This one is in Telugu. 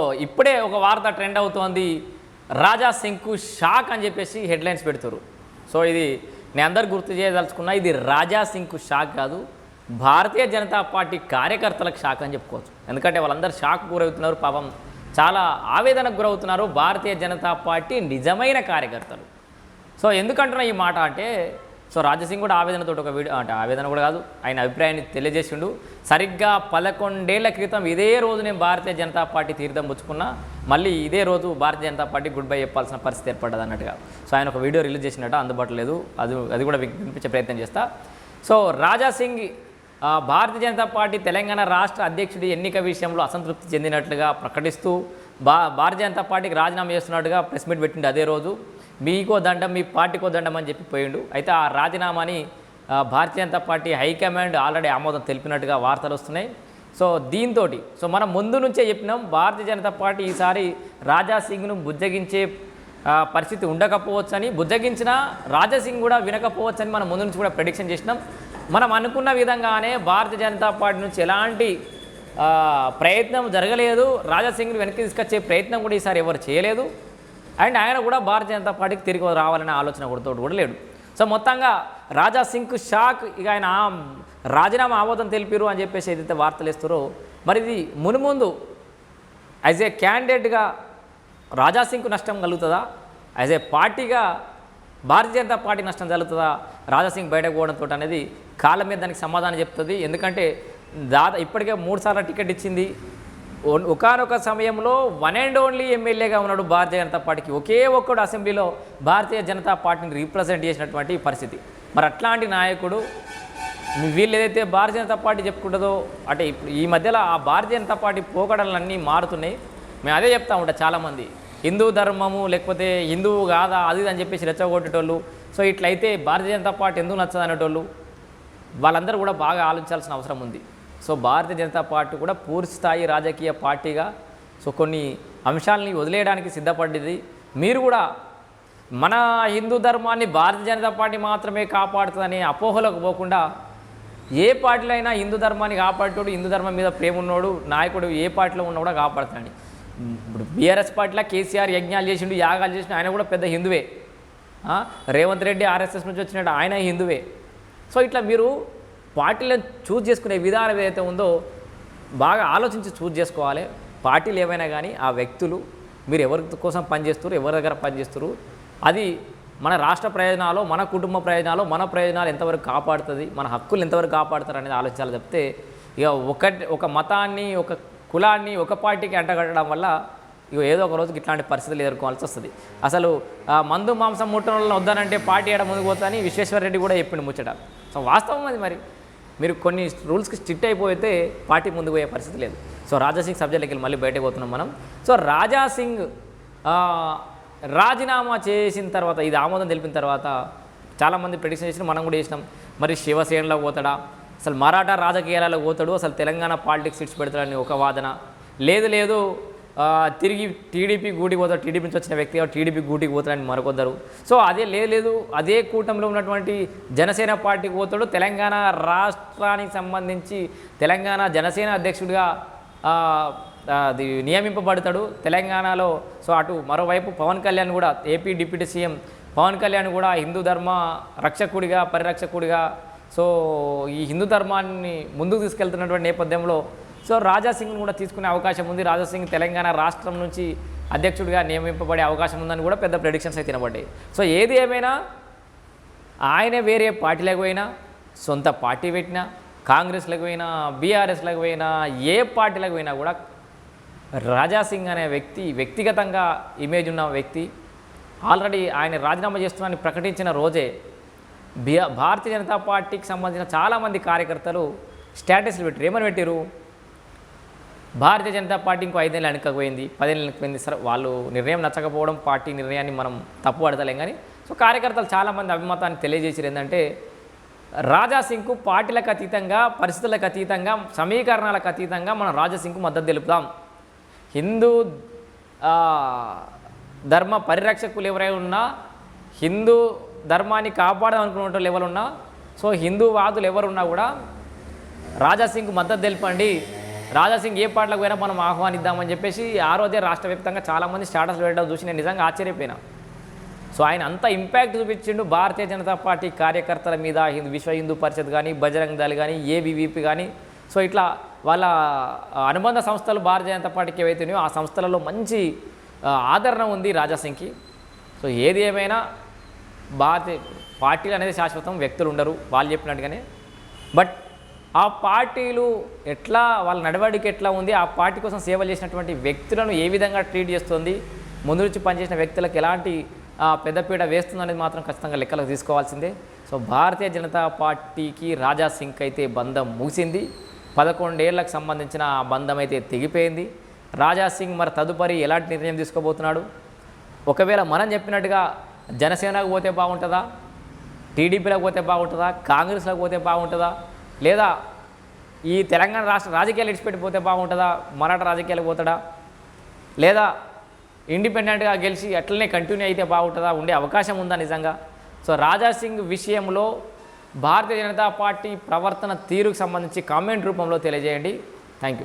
ఇప్పుడే ఒక వార్త ట్రెండ్ అవుతోంది. రాజా సింగ్కు షాక్ అని చెప్పేసి హెడ్లైన్స్ పెడుతురు సో ఇది నేను అందరు గుర్తు చేయదలుచుకున్నా ఇది రాజా సింగ్కు షాక్ కాదు. భారతీయ జనతా పార్టీ కార్యకర్తలకు షాక్ అని చెప్పుకోవచ్చు. ఎందుకంటే వాళ్ళందరూ షాక్ గురవుతున్నారు పాపం చాలా ఆవేదనకు గురవుతున్నారు భారతీయ జనతా పార్టీ నిజమైన కార్యకర్తలు. సో ఎందుకంటున్నా ఈ మాట అంటే సో రాజసింగ్ కూడా ఆవేదనతో ఒక వీడియో అంటే ఆవేదన కూడా కాదు ఆయన అభిప్రాయాన్ని తెలియజేసిండు. సరిగ్గా పదకొండేళ్ళ క్రితం ఇదే రోజు నేను భారతీయ జనతా పార్టీ తీర్థం పుచ్చుకున్నా మళ్ళీ ఇదే రోజు Bharatiya Janata party good bye చెప్పాల్సిన పరిస్థితి ఏర్పడ్డది అన్నట్టుగా. సో ఆయన ఒక వీడియో రిలీజ్ చేసినట్టు అందుబాటులో లేదు. అది అది కూడా వినిపించే ప్రయత్నం చేస్తా. సో రాజాసింగ్ భారతీయ జనతా పార్టీ తెలంగాణ రాష్ట్ర అధ్యక్షుడి ఎన్నిక విషయంలో అసంతృప్తి చెందినట్లుగా ప్రకటిస్తూ భా భారతీయ జనతా పార్టీకి రాజీనామా చేస్తున్నట్టుగా ప్రెస్ మీట్ పెట్టిండు అదే రోజు. మీకో దండం మీ పార్టీకో దండం అని చెప్పి పోయిండు. అయితే ఆ రాజీనామాని Bharatiya Janata party high command already ఆమోదం తెలిపినట్టుగా వార్తలు వస్తున్నాయి. సో దీంతో సో మనం ముందు నుంచే చెప్పినాం భారతీయ జనతా పార్టీ ఈసారి రాజా సింగ్ను బుజ్జగించే పరిస్థితి ఉండకపోవచ్చని బుజ్జగించిన రాజాసింగ్ కూడా వినకపోవచ్చని మనం ముందు నుంచి కూడా ప్రెడిక్షన్ చేసినాం. మనం అనుకున్న విధంగానే భారతీయ జనతా పార్టీ నుంచి ఎలాంటి ప్రయత్నం జరగలేదు. రాజాసింగ్ని వెనక్కి తీసుకొచ్చే ప్రయత్నం కూడా ఈసారి ఎవరు చేయలేదు. అండ్ ఆయన కూడా భారతీయ జనతా పార్టీకి తిరిగి రావాలనే ఆలోచన కూడా తోడు కూడా లేడు. సో మొత్తంగా రాజా సింగ్కు షాక్ ఇక ఆయన రాజీనామా ఆమోదం తెలిపిరు అని చెప్పేసి ఏదైతే వార్తలు ఇస్తారో మరి ఇది మునుముందు యాజ్ ఏ క్యాండిడేట్గా రాజాసింగ్కు నష్టం కలుగుతుందా? యాజ్ ఏ పార్టీగా భారతీయ జనతా పార్టీ నష్టం జరుగుతుందా? రాజాసింగ్ బయటకు పోవడంతో అనేది కాలం మీద దానికి సమాధానం చెప్తుంది. ఎందుకంటే దాదా ఇప్పటికే మూడు సార్లు టికెట్ ఇచ్చింది. ఒకనొక సమయంలో వన్ అండ్ ఓన్లీ ఎమ్మెల్యేగా ఉన్నాడు భారతీయ జనతా పార్టీకి. ఒకే ఒక్కడు అసెంబ్లీలో భారతీయ జనతా పార్టీని రీప్రజెంట్ చేసినటువంటి పరిస్థితి. మరి అట్లాంటి నాయకుడు వీళ్ళు ఏదైతే భారతీయ జనతా పార్టీ చెప్పుకుంటుందో అంటే ఈ మధ్యలో ఆ భారతీయ జనతా పార్టీ పోకడలన్నీ మారుతున్నాయి. మేము అదే చెప్తా ఉంటాం చాలామంది. హిందూ ధర్మము లేకపోతే హిందువు కాదా అది అని చెప్పేసి రెచ్చగొట్టేటోళ్ళు. సో ఇట్లయితే భారతీయ జనతా పార్టీ ఎందుకు నచ్చదనేటోళ్ళు వాళ్ళందరూ కూడా బాగా ఆలోచించాల్సిన అవసరం ఉంది. సో భారతీయ జనతా పార్టీ కూడా పూర్తి స్థాయి రాజకీయ పార్టీగా సో కొన్ని అంశాలని వదిలేయడానికి సిద్ధపడ్డది. మీరు కూడా మన హిందూ ధర్మాన్ని భారతీయ జనతా పార్టీ మాత్రమే కాపాడుతుందనే అపోహలకు పోకుండా ఏ పార్టీలో అయినా హిందూ ధర్మాన్ని కాపాడేటోడు హిందూ ధర్మం మీద ప్రేమ ఉన్నోడు నాయకుడు ఏ పార్టీలో ఉన్నా కూడా కాపాడుతాడు ఇప్పుడు బీఆర్ఎస్ పార్టీలో కేసీఆర్ యజ్ఞాలు చేసిండు యాగాలు చేసిండు ఆయన కూడా పెద్ద హిందువే. రేవంత్ రెడ్డి ఆర్ఎస్ఎస్ నుంచి వచ్చినట్టు ఆయన హిందువే. సో ఇట్లా మీరు పార్టీలను చూజ్ చేసుకునే విధానం ఏదైతే ఉందో బాగా ఆలోచించి చూజ్ చేసుకోవాలి. పార్టీలు ఏవైనా కానీ ఆ వ్యక్తులు మీరు ఎవరి కోసం పనిచేస్తారు ఎవరి దగ్గర పనిచేస్తారు అది మన రాష్ట్ర ప్రయోజనాలు మన కుటుంబ ప్రయోజనాలు మన ప్రయోజనాలు ఎంతవరకు కాపాడుతుంది మన హక్కులు ఎంతవరకు కాపాడుతారు అనేది ఆలోచించాలి చెప్తే ఇక ఒక ఒక మతాన్ని ఒక కులాన్ని ఒక పార్టీకి అంటగట్టడం వల్ల ఇక ఏదో ఒక రోజుకి ఇట్లాంటి పరిస్థితులు ఎదుర్కోవాల్సి వస్తుంది. అసలు మందు మాంసం ముట్టడం వల్ల వద్దనంటే పార్టీ ఏడ ముందుకు పోతా అని విశ్వేశ్వరరెడ్డి కూడా చెప్పిండు ముచ్చట. సో వాస్తవం అది మరి. మీరు కొన్ని రూల్స్కి స్ట్రిక్ట్ అయిపోతే పార్టీ ముందుకు పోయే పరిస్థితి లేదు. సో రాజాసింగ్ సబ్జెక్ట్లకి వెళ్ళి మళ్ళీ బయటకు పోతున్నాం మనం. సో రాజాసింగ్ రాజీనామా చేసిన తర్వాత ఇది ఆమోదం తెలిపిన తర్వాత చాలామంది ప్రెడిక్షన్ చేసిన మనం కూడా చేసినాం. మరి శివసేనలో పోతాడా? అసలు మరాఠా రాజకీయాలలో పోతాడు? అసలు తెలంగాణ పాలిటిక్స్ సీట్స్ పెడతాడని ఒక వాదన. లేదు లేదు. తిరిగి టీడీపీ గూటికి పోతాడు టీడీపీ నుంచి వచ్చిన వ్యక్తి టీడీపీ గూటికి పోతాడని మరొకొద్దరు. సో అదే లేదు లేదు. అదే కూటమిలో ఉన్నటువంటి జనసేన పార్టీకి పోతాడు. తెలంగాణ రాష్ట్రానికి సంబంధించి తెలంగాణ జనసేన అధ్యక్షుడిగా అది నియమింపబడతాడు తెలంగాణలో. సో అటు మరోవైపు పవన్ కళ్యాణ్ కూడా AP deputy CM Pavan Kalyan కూడా హిందూ ధర్మ రక్షకుడిగా పరిరక్షకుడిగా. సో ఈ హిందూ ధర్మాన్ని ముందుకు తీసుకెళ్తున్నటువంటి నేపథ్యంలో సో రాజాసింగ్ను కూడా తీసుకునే అవకాశం ఉంది. రాజాసింగ్ తెలంగాణ రాష్ట్రం నుంచి అధ్యక్షుడిగా నియమింపబడే అవకాశం ఉందని కూడా పెద్ద ప్రెడిక్షన్స్ అయితే తినబడ్డాయి. సో ఏది ఏమైనా ఆయన వేరే పార్టీలకు పోయినా సొంత పార్టీ పెట్టినా కాంగ్రెస్లకు పోయినా బీఆర్ఎస్లకు పోయినా ఏ పార్టీలకు పోయినా కూడా రాజాసింగ్ అనే వ్యక్తి వ్యక్తిగతంగా ఇమేజ్ ఉన్న వ్యక్తి ఆల్రెడీ ఆయన రాజీనామా చేస్తున్నానని ప్రకటించిన రోజే భారతీయ జనతా పార్టీకి సంబంధించిన చాలామంది కార్యకర్తలు స్టేటస్లు పెట్టారు ఏమని పెట్టారు భారతీయ జనతా పార్టీ ఇంకో ఐదేళ్ళు వెనకపోయింది పదేళ్ళు వెనకపోయింది సరే వాళ్ళు నిర్ణయం నచ్చకపోవడం పార్టీ నిర్ణయాన్ని మనం తప్పు పడతలేం కానీ సో కార్యకర్తలు చాలామంది అభిమతాన్ని తెలియజేసారు ఏంటంటే రాజాసింగ్కు పార్టీలకు అతీతంగా పరిస్థితులకు అతీతంగా సమీకరణాలకు అతీతంగా మనం రాజాసింగ్కు మద్దతు తెలుపుదాం హిందూ ధర్మ పరిరక్షకులు ఎవరై ఉన్నా హిందూ ధర్మాన్ని కాపాడాలనుకునే వాళ్ళు ఎవరున్నా సో హిందూవాదులు ఎవరున్నా కూడా రాజాసింగ్కు మద్దతు తెలపండి. రాజా సింగ్ ఏ పాటలకు పోయినా మనం ఆహ్వానిద్దామని చెప్పేసి ఆ రోజే రాష్ట్ర వ్యాప్తంగా చాలామంది స్టాటస్లు పెట్టడం చూసి నేను నిజంగా ఆశ్చర్యపోయినా. సో ఆయన అంత ఇంపాక్ట్ చూపించిండు భారతీయ జనతా పార్టీ కార్యకర్తల మీద హిందూ విశ్వ హిందూ పరిషత్ కానీ బజరంగ్ దళ్ కానీ ఏబీవీపీ కానీ సో ఇట్లా వాళ్ళ అనుబంధ సంస్థలు భారతీయ జనతా పార్టీకి ఏవైతున్నాయో ఆ సంస్థలలో మంచి ఆదరణ ఉంది రాజాసింగ్కి. సో ఏది ఏమైనా భారతీయ పార్టీలు అనేది శాశ్వతం వ్యక్తులు ఉండరు వాళ్ళు చెప్పినట్టుగానే. బట్ ఆ పార్టీలు ఎట్లా వాళ్ళ నడవడిక ఎట్లా ఉంది ఆ పార్టీ కోసం సేవలు చేసినటువంటి వ్యక్తులను ఏ విధంగా ట్రీట్ చేస్తుంది ముందు నుంచి పనిచేసిన వ్యక్తులకు ఎలాంటి పెద్దపీట వేస్తుంది అనేది మాత్రం ఖచ్చితంగా లెక్కలకు తీసుకోవాల్సిందే. సో భారతీయ జనతా పార్టీకి రాజా సింగ్ అయితే బంధం ముగిసింది. పదకొండేళ్ళకు సంబంధించిన ఆ బంధం అయితే తెగిపోయింది. రాజా సింగ్ మరి తదుపరి ఎలాంటి నిర్ణయం తీసుకోబోతున్నాడు? ఒకవేళ మనం చెప్పినట్టుగా జనసేనకు పోతే బాగుంటుందా? టీడీపీలకు పోతే బాగుంటుందా? కాంగ్రెస్లకు పోతే బాగుంటుందా? లేదా ఈ తెలంగాణ రాష్ట్ర రాజకీయాలు ఇడిచిపెట్టిపోతే బాగుంటుందా? మరాఠా రాజకీయాలకు పోతాడా? లేదా ఇండిపెండెంట్గా గెలిచి అట్లనే కంటిన్యూ అయితే బాగుంటుందా? ఉండే అవకాశం ఉందా నిజంగా? సో రాజా సింగ్ విషయంలో భారతీయ జనతా పార్టీ ప్రవర్తన తీరుకు సంబంధించి కామెంట్ రూపంలో తెలియజేయండి. Thank you